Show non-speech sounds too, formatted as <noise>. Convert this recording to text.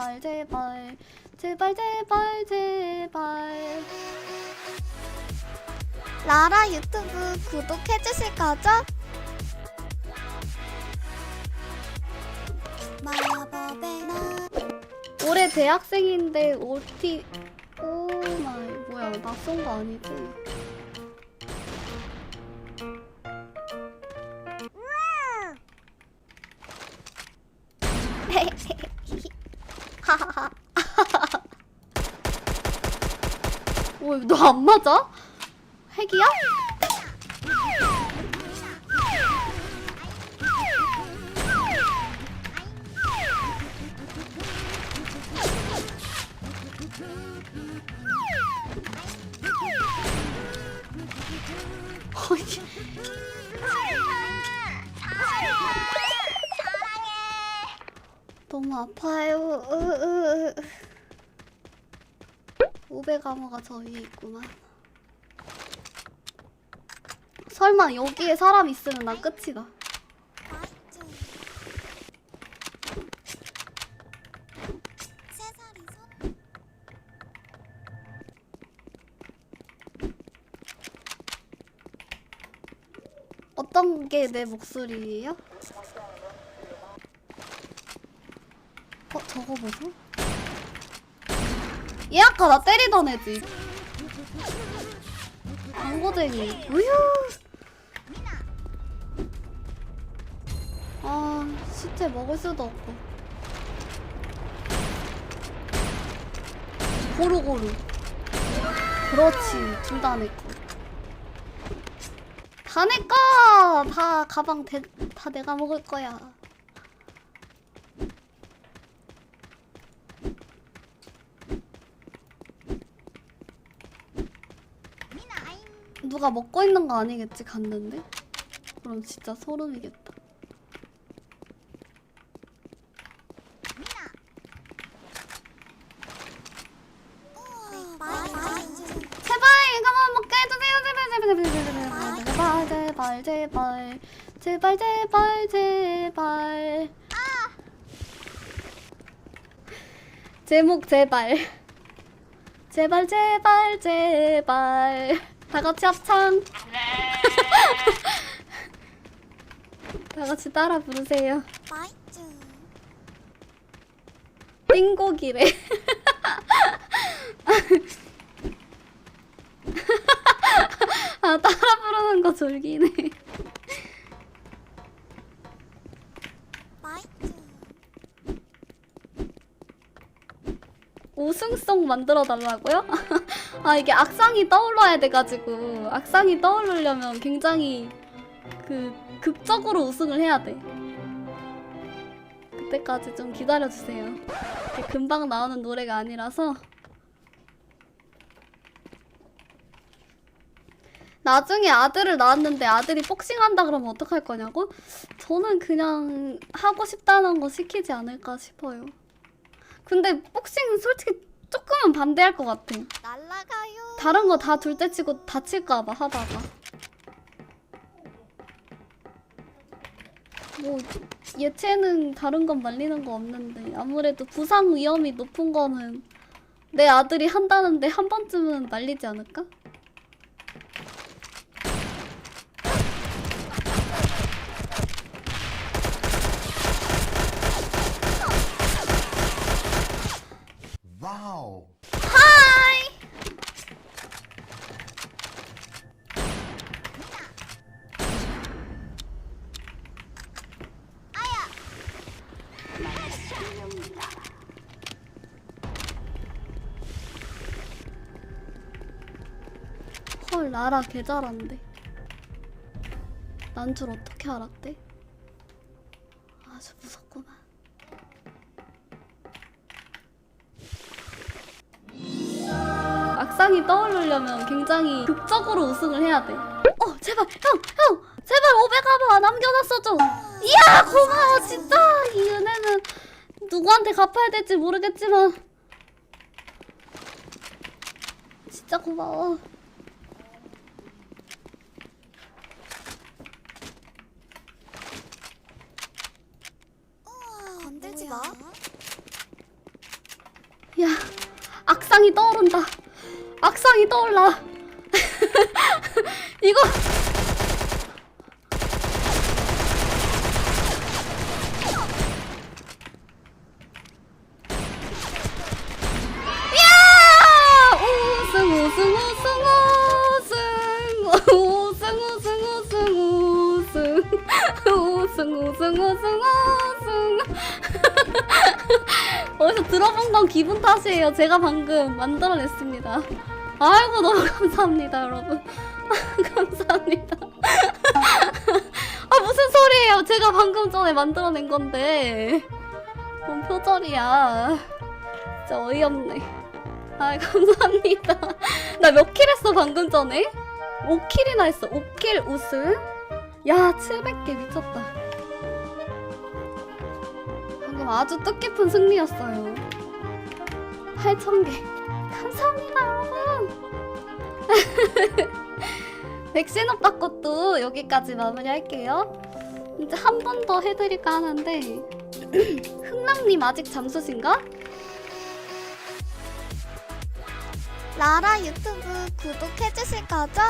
제발 제발 제발 제발 제발 라라 유튜브 구독해 주실 거죠? 마법의 나 올해 대학생인데 OT 오 마이 뭐야 낯선 거 아니지? 너 안 맞아? 핵이야? 너무 아파요. 으, 으, 으. 오베 가마가 저 위에 있구만. 설마 여기에 사람 있으면 난 끝이다. 어떤 게 내 목소리예요? 어 저거 보소? 얘 아까 나 때리던 애지. 광고쟁이. 우유. 아 시체 먹을 수도 없고. 고루고루. 그렇지 둘 다 내 거. 다 내 거! 다 가방 대, 다 내가 먹을 거야. 누가 먹고 있는 거 아니겠지 갔는데? 그럼 진짜 소름이겠다. 제발 제발 제발 제발 제발 제발. 제목 제발. 제발 제발 제발. 다 같이 합창. <laughs> 다 같이 따라 부르세요. 띵곡이래. <laughs> 아 따라 부르는 거 졸기네 마이쮸 우승송 만들어 달라고요? <laughs> 아 이게 악상이 떠올라야 돼가지고 악상이 떠오르려면 굉장히 그 극적으로 우승을 해야 돼. 그때까지 좀 기다려 주세요. 이게 금방 나오는 노래가 아니라서. 나중에 아들을 낳았는데 아들이 복싱한다 그러면 어떡할 거냐고? 저는 그냥 하고 싶다는 거 시키지 않을까 싶어요. 근데 복싱은 솔직히 조금은 반대할 것 같아. 날라가요 다른 거 다 둘째 치고 다칠까봐 하다가. 뭐 예체는 다른 건 말리는 거 없는데 아무래도 부상 위험이 높은 거는 내 아들이 한다는데 한 번쯤은 말리지 않을까? Wow. 하이! 헐 나라 개 잘한대 난줄 어떻게 알았대? 아주 무섭구만 악상이 떠오르려면 굉장히 극적으로 우승을 해야 돼. 어, 제발, 형, 형, 제발 500가마 남겨놨어 줘. 이야, 고마워, 진짜. 이 은혜는 누구한테 갚아야 될지 모르겠지만. 진짜 고마워. 건들지 마 야, 악상이 떠오른다. 악상이 떠올라. <laughs> 이거 어디서 들어본 건 기분 탓이에요. 제가 방금 만들어냈습니다. 아이고 너무 감사합니다, 여러분. <laughs> 감사합니다. 아 무슨 소리예요? 제가 방금 전에 만들어낸 건데. 뭔 표절이야. 진짜 어이없네. 아 감사합니다. 나 몇 킬 했어 방금 전에? 5킬이나 했어. 5킬 우승. 야 700개 미쳤다. 아주 뜻깊은 승리였어요. 8,000개. 감사합니다, 여러분. <laughs> 백신 오빠 것도 여기까지 마무리할게요. 이제 한 번 더 해드릴까 하는데 <clears throat> 흥남님 아직 잠수신가? 라라 유튜브 구독해주실 거죠?